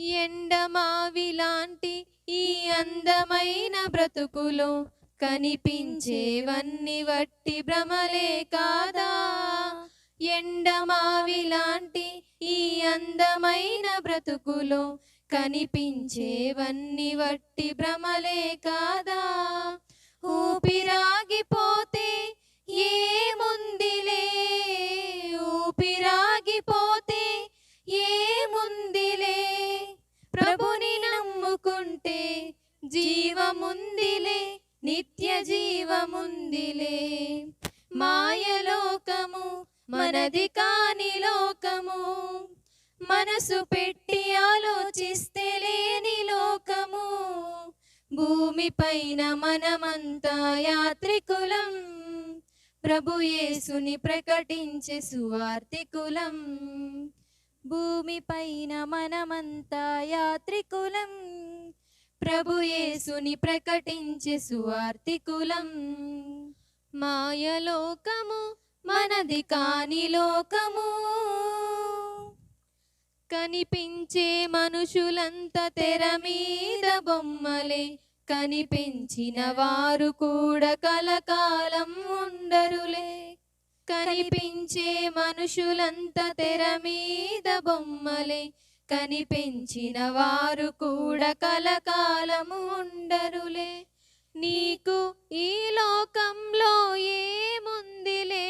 ఎండమావిలాంటి ఈ అందమైన బ్రతుకులో కనిపించేవన్నీ వట్టి భ్రమలే కాదా? ఎండమావిలాంటి ఈ అందమైన బ్రతుకులో కనిపించేవన్నీ వట్టి భ్రమలే కాదా? ఊపిరాగిపో జీవముందిలే నిత్య జీవముందిలే. మాయలోకము మనది కాని లోకము. మనసు పెట్టి ఆలోచిస్తే లేని లోకము. భూమిపైన మనమంతా యాత్రికులం. ప్రభు యేసుని ప్రకటించే సువార్తికులం భూమిపైన మనమంతా యాత్రికులం. ప్రభుయేసుని ప్రకటించే సువార్తికులం మాయలోకము మనది కాని లోకము. కనిపించే మనుషులంత తెర మీద బొమ్మలే కనిపించిన వారు కూడా కలకాలం ఉండరులే. కనిపించే మనుషులంత తెర మీద బొమ్మలే కనిపించిన వారు కూడా కలకాలము ఉండరులే. నీకు ఈ లోకంలో ఏముందిలే?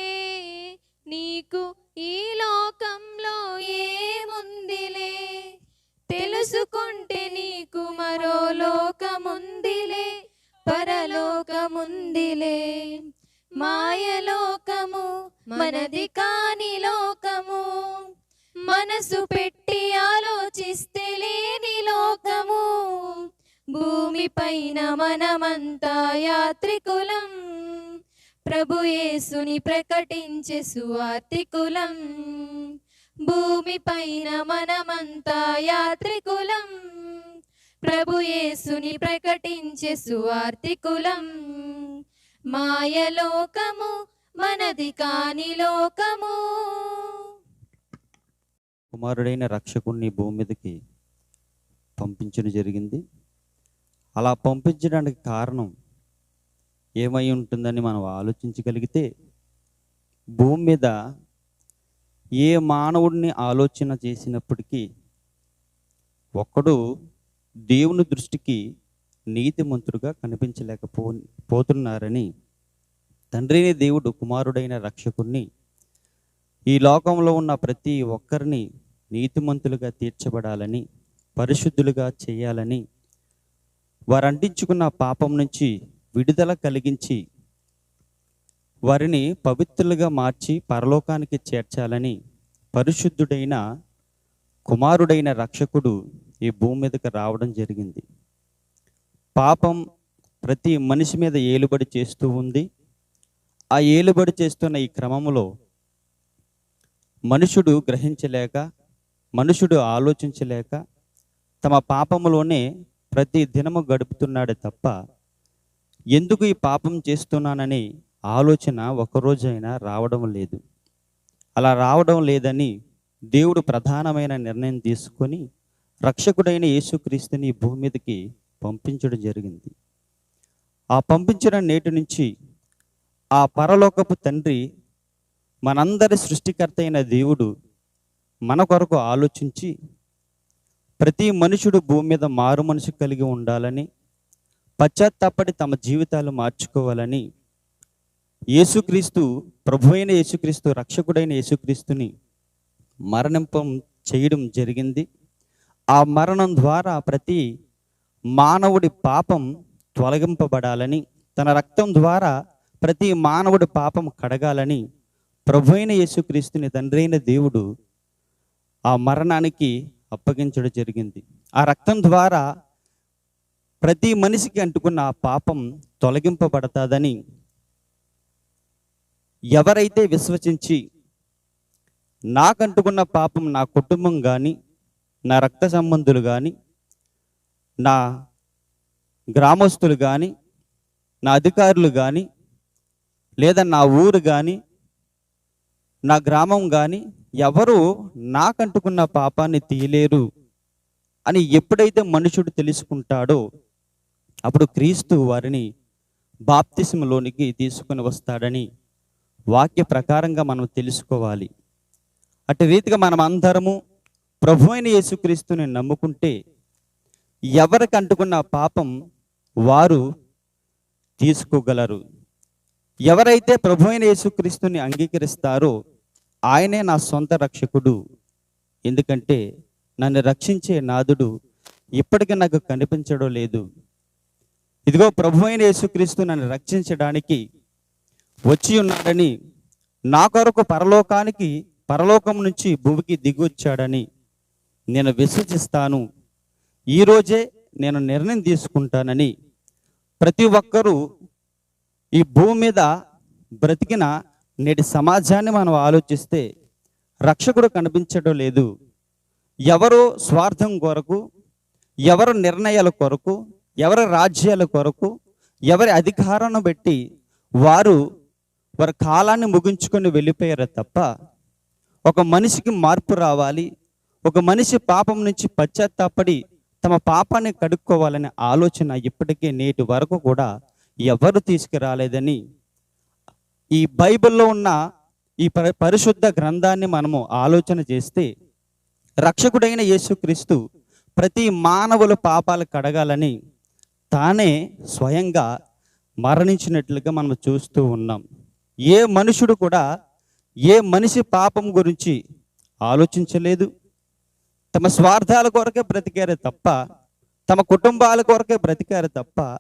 నీకు ఈ లోకంలో ఏముందిలే? తెలుసుకుంటే నీకు మరో లోకముందిలే పరలోకముందిలే. మాయలోకము మనది కాని లోకము మనసు పెట్టి భూమిపైన మనమంతా యాత్రికులం. ప్రభు యేసుని ప్రకటించే సువార్తికులం. భూమిపైన మనమంతా యాత్రికులం. ప్రభు యేసుని ప్రకటించే సువార్తికులం. మాయలోకము మనది కాని లోకము. కుమారుడైన రక్షకుణ్ణి భూమి మీదకి పంపించడం జరిగింది. అలా పంపించడానికి కారణం ఏమై ఉంటుందని మనం ఆలోచించగలిగితే భూమి మీద ఏ మానవుడిని ఆలోచన చేసినప్పటికీ ఒక్కడు దేవుని దృష్టికి నీతిమంతుడుగా కనిపించలేకపో పోతున్నారని తండ్రిని దేవుడు కుమారుడైన రక్షకుణ్ణి ఈ లోకంలో ఉన్న ప్రతి ఒక్కరిని నీతిమంతులుగా తీర్చబడాలని పరిశుద్ధులుగా చేయాలని వారు అంటించుకున్న పాపం నుంచి విడుదల కలిగించి వారిని పవిత్రులుగా మార్చి పరలోకానికి చేర్చాలని పరిశుద్ధుడైన కుమారుడైన రక్షకుడు ఈ భూమి మీదకి రావడం జరిగింది. పాపం ప్రతి మనిషి మీద ఏలుబడి చేస్తూ ఉంది. ఆ ఏలుబడి చేస్తున్న ఈ క్రమంలో మనుషుడు గ్రహించలేక మనుషుడు ఆలోచించలేక తమ పాపములోనే ప్రతి దినము గడుపుతున్నాడే తప్ప ఎందుకు ఈ పాపం చేస్తున్నానని ఆలోచన ఒకరోజైనా రావడం లేదు. అలా రావడం లేదని దేవుడు ప్రధానమైన నిర్ణయం తీసుకొని రక్షకుడైన యేసుక్రీస్తుని భూమి మీదకి పంపించడం జరిగింది. ఆ పంపించడం నేటి నుంచి ఆ పరలోకపు తండ్రి మనందరి సృష్టికర్త అయిన దేవుడు మన కొరకు ఆలోచించి ప్రతి మనుషుడు భూమి మీద మారు మనసు కలిగి ఉండాలని పశ్చాత్తాపడి తమ జీవితాలు మార్చుకోవాలని యేసుక్రీస్తు ప్రభు అయిన యేసుక్రీస్తు రక్షకుడైన యేసుక్రీస్తుని మరణింపం చేయడం జరిగింది. ఆ మరణం ద్వారా ప్రతి మానవుడి పాపం తొలగింపబడాలని తన రక్తం ద్వారా ప్రతి మానవుడి పాపం కడగాలని ప్రభు అయిన యేసుక్రీస్తుని తండ్రి అయిన దేవుడు ఆ మరణానికి అప్పగించడం జరిగింది. ఆ రక్తం ద్వారా ప్రతి మనిషికి అంటుకున్న ఆ పాపం తొలగింపబడతాదని ఎవరైతే విశ్వసించి నాకంటుకున్న పాపం నా కుటుంబం కానీ నా రక్త సంబంధులు కానీ నా గ్రామస్తులు కానీ నా అధికారులు కానీ లేదా నా ఊరు కానీ నా గ్రామం కానీ ఎవరు నాకంటుకున్న పాపాన్ని తీయలేరు అని ఎప్పుడైతే మనుషుడు తెలుసుకుంటాడో అప్పుడు క్రీస్తు వారిని బాప్తిసంలోనికి తీసుకుని వస్తాడని వాక్య ప్రకారంగా మనం తెలుసుకోవాలి. అటు రీతిగా మనం అందరము ప్రభు అయిన యేసుక్రీస్తుని నమ్ముకుంటే ఎవరికి అంటుకున్న పాపం వారు తీసుకోగలరు. ఎవరైతే ప్రభు అయిన యేసుక్రీస్తుని అంగీకరిస్తారో ఆయనే నా సొంత రక్షకుడు. ఎందుకంటే నన్ను రక్షించే నాదుడు ఇప్పటికీ నాకు కనిపించడం లేదు. ఇదిగో ప్రభు అయిన యేసుక్రీస్తు నన్ను రక్షించడానికి వచ్చి ఉన్నాడని నా కొరకు పరలోకానికి పరలోకం నుంచి భూమికి దిగొచ్చాడని నేను విశ్వసిస్తాను. ఈరోజే నేను నిర్ణయం తీసుకుంటానని ప్రతి ఒక్కరూ ఈ భూమి మీద బ్రతికిన నేటి సమాజాన్ని మనం ఆలోచిస్తే రక్షకుడు కనిపించడం లేదు. ఎవరు స్వార్థం కొరకు ఎవరు నిర్ణయాల కొరకు ఎవరి రాజ్యాల కొరకు ఎవరి అధికారాన్ని బట్టి వారు వారి కాలాన్ని ముగించుకొని వెళ్ళిపోయారు తప్ప ఒక మనిషికి మార్పు రావాలి ఒక మనిషి పాపం నుంచి పశ్చాత్తాపడి తమ పాపాన్ని కడుక్కోవాలనే ఆలోచన ఇప్పటికే నేటి వరకు కూడా ఎవరు తీసుకురాలేదని ఈ బైబిల్లో ఉన్న ఈ పరిశుద్ధ గ్రంథాన్ని మనము ఆలోచన చేస్తే రక్షకుడైన యేసుక్రీస్తు ప్రతి మానవుల పాపాలు కడగాలని తానే స్వయంగా మరణించినట్లుగా మనం చూస్తూ ఉన్నాం. ఏ మనుషుడు కూడా ఏ మనిషి పాపం గురించి ఆలోచించలేదు. తమ స్వార్థాల కొరకే బ్రతికారే తప్ప తమ కుటుంబాల కొరకే బ్రతికారు తప్ప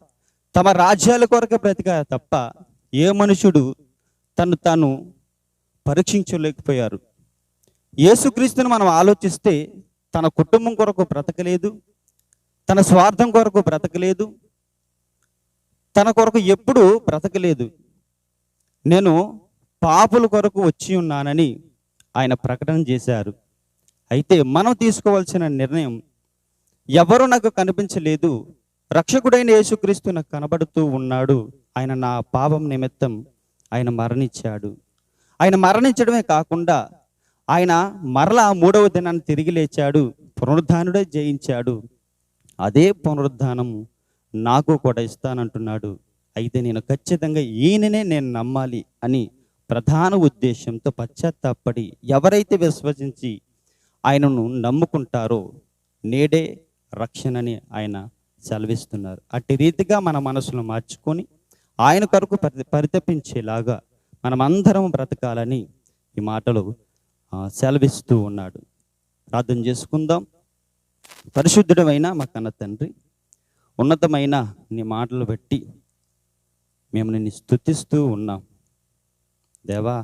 తమ రాజ్యాల కొరకే బ్రతికారు తప్ప ఏ మనుషుడు తను తాను పరీక్షించలేకపోయారు. యేసుక్రీస్తుని మనం ఆలోచిస్తే తన కుటుంబం కొరకు బ్రతకలేదు తన స్వార్థం కొరకు బ్రతకలేదు తన కొరకు ఎప్పుడు బ్రతకలేదు. నేను పాపుల కొరకు వచ్చి ఉన్నానని ఆయన ప్రకటన చేశారు. అయితే మనం తీసుకోవాల్సిన నిర్ణయం ఎవరు నాకు కనిపించలేదు రక్షకుడైన యేసుక్రీస్తు నాకు కనబడుతూ ఉన్నాడు ఆయన నా పాపం నిమిత్తం ఆయన మరణించాడు. ఆయన మరణించడమే కాకుండా ఆయన మరలా మూడవ దినాన్ని తిరిగి లేచాడు. పునరుద్ధానుడే జయించాడు. అదే పునరుద్ధానం నాకు కూడా ఇస్తానంటున్నాడు. అయితే నేను ఖచ్చితంగా ఈయననే నేను నమ్మాలి అని ప్రధాన ఉద్దేశంతో పశ్చాత్తాపడి ఎవరైతే విశ్వసించి ఆయనను నమ్ముకుంటారో నేడే రక్షణని ఆయన సెలవిస్తున్నారు. అట్టి రీతిగా మన మనసును మార్చుకొని ఆయన కొరకు పరి పరితపించేలాగా మనమందరం బ్రతకాలని ఈ మాటలు సెలవిస్తూ ఉన్నాడు. ప్రార్థన చేసుకుందాం. పరిశుద్ధుడమైన మా కన్న తండ్రి ఉన్నతమైన నీ మాటలు బట్టి మేము నిన్ను స్తుతిస్తూ ఉన్నాం. దేవా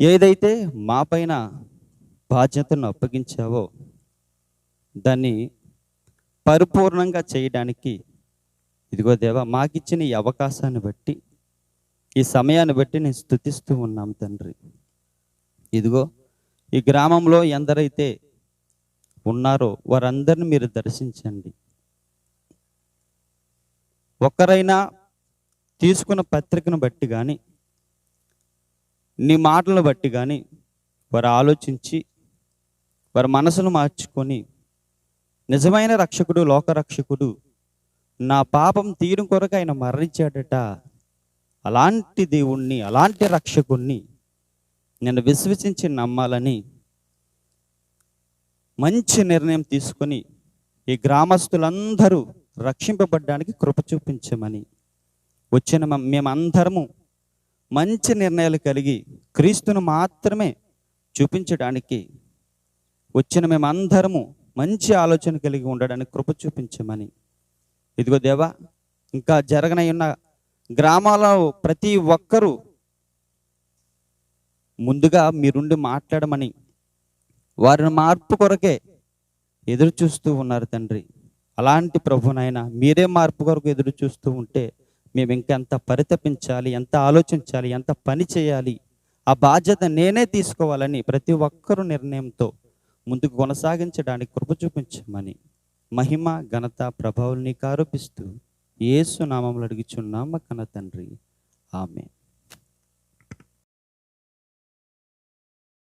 ఏదైతే మా పైన బాధ్యతను అప్పగించావో దాన్ని పరిపూర్ణంగా చేయడానికి ఇదిగో దేవా మాకిచ్చిన ఈ అవకాశాన్ని బట్టి ఈ సమయాన్ని బట్టి నేను స్తుతిస్తూ ఉన్నాం తండ్రి. ఇదిగో ఈ గ్రామంలో ఎందరైతే ఉన్నారో వారందరిని మీరు దర్శించండి. ఒక్కరైనా తీసుకున్న పత్రికను బట్టి కానీ నీ మాటలను బట్టి కానీ వారు ఆలోచించి వారి మనసును మార్చుకొని నిజమైన రక్షకుడు లోకరక్షకుడు నా పాపం తీరు కొరకు ఆయన మరణించాడట. అలాంటి దేవుణ్ణి అలాంటి రక్షకుణ్ణి నేను విశ్వసించి నమ్మాలని మంచి నిర్ణయం తీసుకొని ఈ గ్రామస్తులందరూ రక్షింపబడ్డానికి కృప చూపించమని వచ్చిన మేమందరము మంచి నిర్ణయాలు కలిగి క్రీస్తును మాత్రమే చూపించడానికి వచ్చిన మేమందరము మంచి ఆలోచన కలిగి ఉండడానికి కృప చూపించమని ఇదిగో దేవా ఇంకా జరగనై ఉన్న గ్రామాలలో ప్రతి ఒక్కరూ ముందుగా మీరుండి మాట్లాడమని వారిని మార్పు కొరకే ఎదురు చూస్తూ ఉన్నారు తండ్రి. అలాంటి ప్రభునైనా మీరే మార్పు కొరకు ఎదురు చూస్తూ ఉంటే మేము ఇంకెంత పరితపించాలి ఎంత ఆలోచించాలి ఎంత పని చేయాలి ఆ బాధ్యత నేనే తీసుకోవాలని ప్రతి ఒక్కరు నిర్ణయంతో ముందుకు కొనసాగించడానికి కృప చూపించమని మహిమ ఘనత ప్రభావాల్ని నీకు ఆరోపిస్తూ ఏసు నామంలో అడుగుచున్నాం కన కన్న తండ్రి. ఆమె